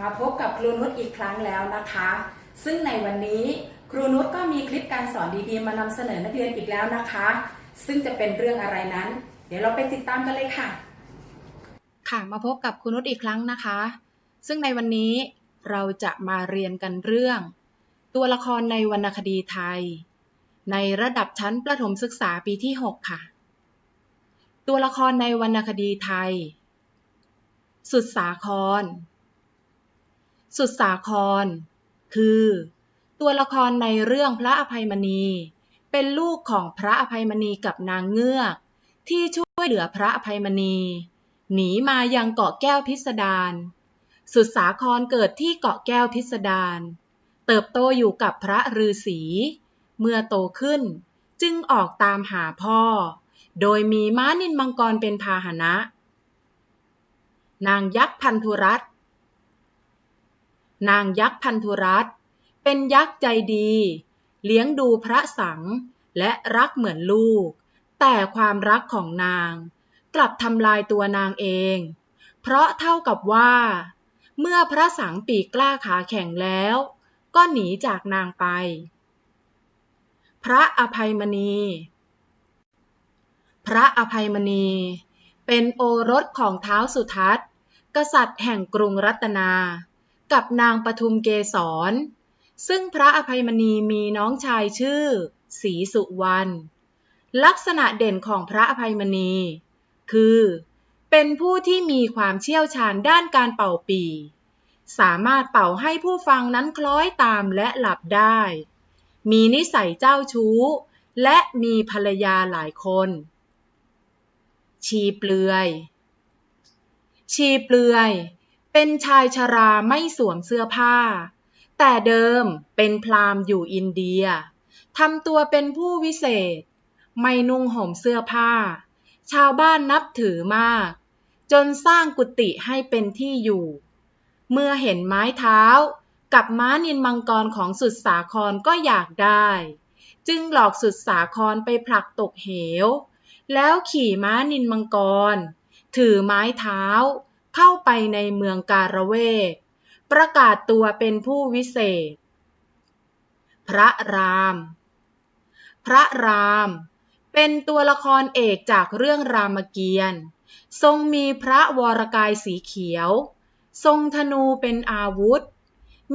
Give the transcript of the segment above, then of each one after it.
มาพบกับครูนุชอีกครั้งแล้วนะคะ ซึ่งในวันนี้ครูนุชก็มีคลิปการสอนดีๆ มานำเสนอนักเรียนอีกแล้วนะคะ ซึ่งจะเป็นเรื่องอะไรนั้น เดี๋ยวเราไปติดตามกันเลยค่ะ ค่ะมาพบกับคุณนุชอีกครั้งนะคะ ซึ่งในวันนี้เราจะมาเรียนกันเรื่อง ตัวละครในวรรณคดีไทย ในระดับชั้นประถมศึกษาปีที่ 6 ค่ะ ตัวละครในวรรณคดีไทย สุดสาคร สุดสาคร คือ ตัวละครในเรื่องพระอภัยมณี เป็นลูกของพระอภัยมณีกับนางเงือก ที่ช่วยเหลือพระอภัยมณี หนีมายังเกาะแก้วพิสดารสุดสาครเกิดที่เกาะแก้วพิสดารเติบโตอยู่กับพระฤาษีเมื่อโตขึ้นจึงออกตามหาพ่อ โดยมีม้านินมังกรเป็นพาหนะ นางยักษ์พันธุรัต นางยักษ์พันธุรัตเป็นยักษ์ใจดี เลี้ยงดูพระสังและรักเหมือนลูก แต่ความรักของนาง กลับทำลายตัวนางเอง เพราะเท่ากับว่า เมื่อพระสังปีกกล้าขาแข็งแล้ว ก็หนีจากนางไป พระอภัยมณี พระอภัยมณี เป็นโอรสของเท้าสุทัศน์ กษัตริย์แห่งกรุงรัตนา กับนางปทุมเกษร ซึ่งพระอภัยมณีมีน้องชายชื่อศรีสุวรรณ ลักษณะเด่นของพระอภัยมณี คือ เป็นผู้ที่มีความเชี่ยวชาญด้านการเป่าปี สามารถเป่าให้ผู้ฟังนั้นคล้อยตามและหลับได้ มีนิสัยเจ้าชู้ และมีภรรยาหลายคน ชีเปลือย ชีเปลือย เป็นชายชราไม่สวมเสื้อผ้า แต่เดิมเป็นพราหมณ์อยู่อินเดียทำตัวเป็นผู้วิเศษ ไม่นุ่งห่มเสื้อผ้า ชาวบ้านนับถือมาก จนสร้างกุฏิให้เป็นที่อยู่ เมื่อเห็นไม้เท้ากับม้านินมังกรของสุดสาครก็อยากได้ จึงหลอกสุดสาครไปผลักตกเหว แล้วขี่ม้านินมังกร ถือไม้เท้า เข้าไปในเมืองการะเวกประกาศตัวเป็นผู้วิเศษ พระราม พระราม เป็นตัวละครเอกจากเรื่องรามเกียรติ์ ทรงมีพระวรกายสีเขียว ทรงธนูเป็นอาวุธ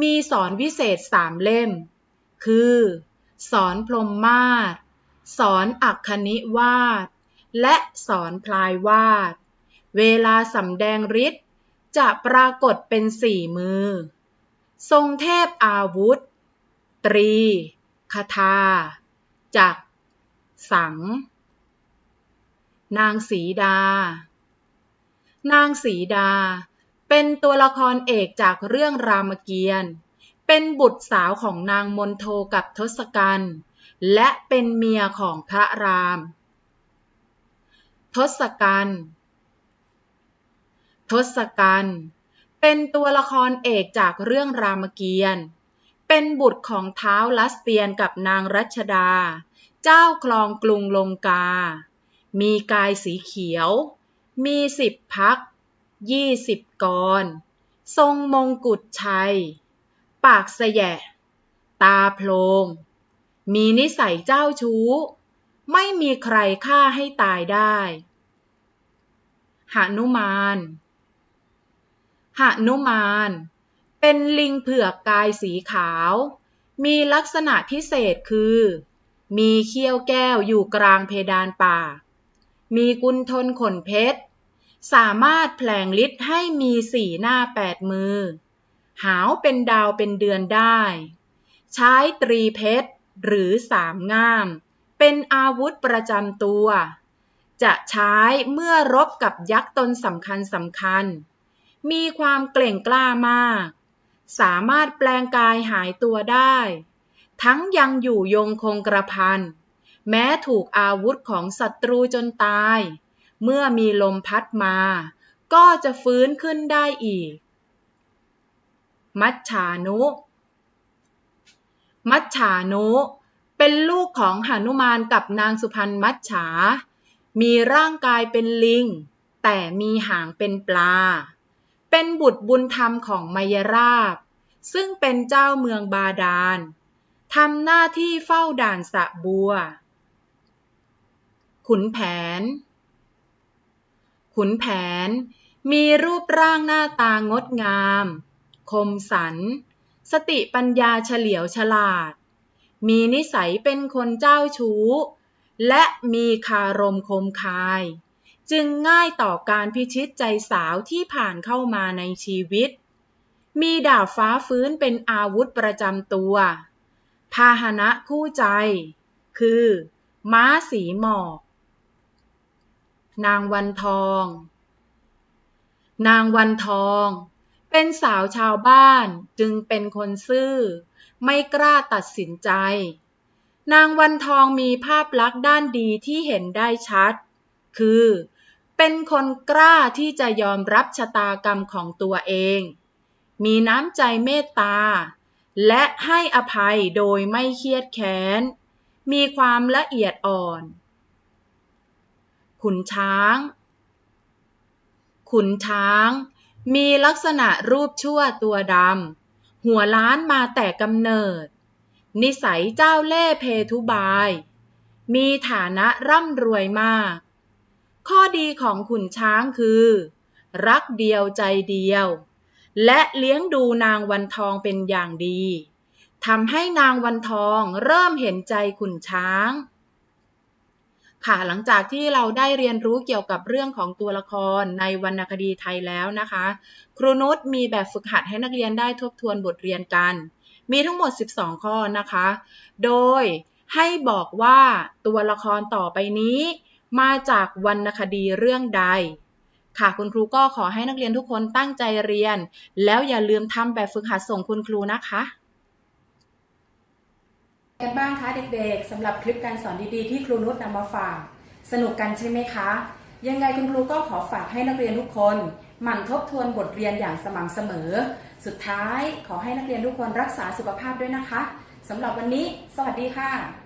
มีสอนวิเศษสามเล่ม คือ สอนพรหมมาศสอนอักคณิวาด และสอนพลายวาด เวลาสำแดงฤทธิ์จะปรากฏเป็นสี่มือ ทรงเทพอาวุธ ตรีคทาจัก สัง นางสีดา นางสีดา เป็นตัวละครเอกจากเรื่องรามเกียรติ์ เป็นบุตรสาวของนางมนโทกับทศกัณฐ์และเป็นเมียของพระราม ทศกัณฐ์ ทศกัณฐ์เป็นตัวละครเอกจากเรื่องรามเกียรติ์ เป็นบุตรของท้าวลัสเตียนกับนางรัชดา เจ้าคลองกรุงลงกา มีกายสีเขียว มีสิบพัก ยี่สิบกร ทรงมงกุฎชัย ปากแสยะ ตาโพลง มีนิสัยเจ้าชู้ ไม่มีใครฆ่าให้ตายได้หนุมาน หนุมาน เป็นลิงเผือกกายสีขาว มีลักษณะพิเศษคือ มีเขี้ยวแก้วอยู่กลางเพดานปาก มีกุนทนขนเพชร สามารถแผลงฤทธิ์ให้มีสี่หน้าแปดมือ หาวเป็นดาวเป็นเดือนได้ ใช้ตรีเพชรหรือสามง่าม เป็นอาวุธประจำตัว จะใช้เมื่อรบกับยักษ์ตนสำคัญสำคัญ มีความเกล่งกล้ามาก สามารถแปลงกายหายตัวได้ ทั้งยังอยู่ยงคงกระพัน แม้ถูกอาวุธของศัตรูจนตาย เมื่อมีลมพัดมา ก็จะฟื้นขึ้นได้อีก มัจฉานุ มัจฉานุเป็นลูกของหนุมานกับนางสุพรรณมัจฉา มีร่างกายเป็นลิง แต่มีหางเป็นปลา เป็นบุตรบุญธรรมของมยราบ ซึ่งเป็นเจ้าเมืองบาดาลทำหน้าที่เฝ้าด่านสะบัว ขุนแผน ขุนแผนมีรูปร่างหน้าตางดงาม คมสัน สติปัญญาเฉลียวฉลาด มีนิสัยเป็นคนเจ้าชู้ และมีคารมคมคาย จึงง่ายต่อการพิชิตใจสาวที่ผ่านเข้ามาในชีวิต มีดาบฟ้าฟื้นเป็นอาวุธประจำตัว พาหนะคู่ใจ คือ ม้าสีหมอก นางวันทอง นางวันทอง เป็นสาวชาวบ้านจึงเป็นคนซื่อ ไม่กล้าตัดสินใจ นางวันทองมีภาพลักษณ์ด้านดีที่เห็นได้ชัด คือ เป็นคนกล้าที่จะยอมรับชะตากรรมของตัวเอง มีน้ำใจเมตตา และให้อภัยโดยไม่เครียดแค้น มีความละเอียดอ่อน ขุนช้าง ขุนช้าง มีลักษณะรูปชั่วตัวดำ หัวล้านมาแต่กำเนิด นิสัยเจ้าเล่ห์เพทุบาย มีฐานะร่ำรวยมาก ข้อดีของขุนช้างคือ รักเดียวใจเดียว และเลี้ยงดูนางวันทองเป็นอย่างดีทำให้นางวันทองเริ่มเห็นใจขุนช้าง ค่ะหลังจากที่เราได้เรียนรู้เกี่ยวกับเรื่องของตัวละครในวรรณคดีไทยแล้วนะคะ ครูนุชมีแบบฝึกหัดให้นักเรียนได้ทบทวนบทเรียนกัน มีทั้งหมด 12 ข้อนะคะ โดยให้บอกว่าตัวละครต่อไปนี้ มาจากวรรณคดีเรื่องใด ค่ะคุณครูก็ขอให้นักเรียนทุกคนตั้งใจเรียน แล้วอย่าลืมทำแบบฝึกหัดส่งคุณครูนะคะกันบ้างคะเด็กๆสำหรับคลิปการสอนดีๆที่ครูนุชนำมาฝาก สนุกกันใช่ไหมคะ ยังไงคุณครูก็ขอฝากให้นักเรียนทุกคน หมั่นทบทวนบทเรียนอย่างสม่ำเสมอ สุดท้ายขอให้นักเรียนทุกคนรักษาสุขภาพด้วยนะคะสำหรับวันนี้ สวัสดีค่ะ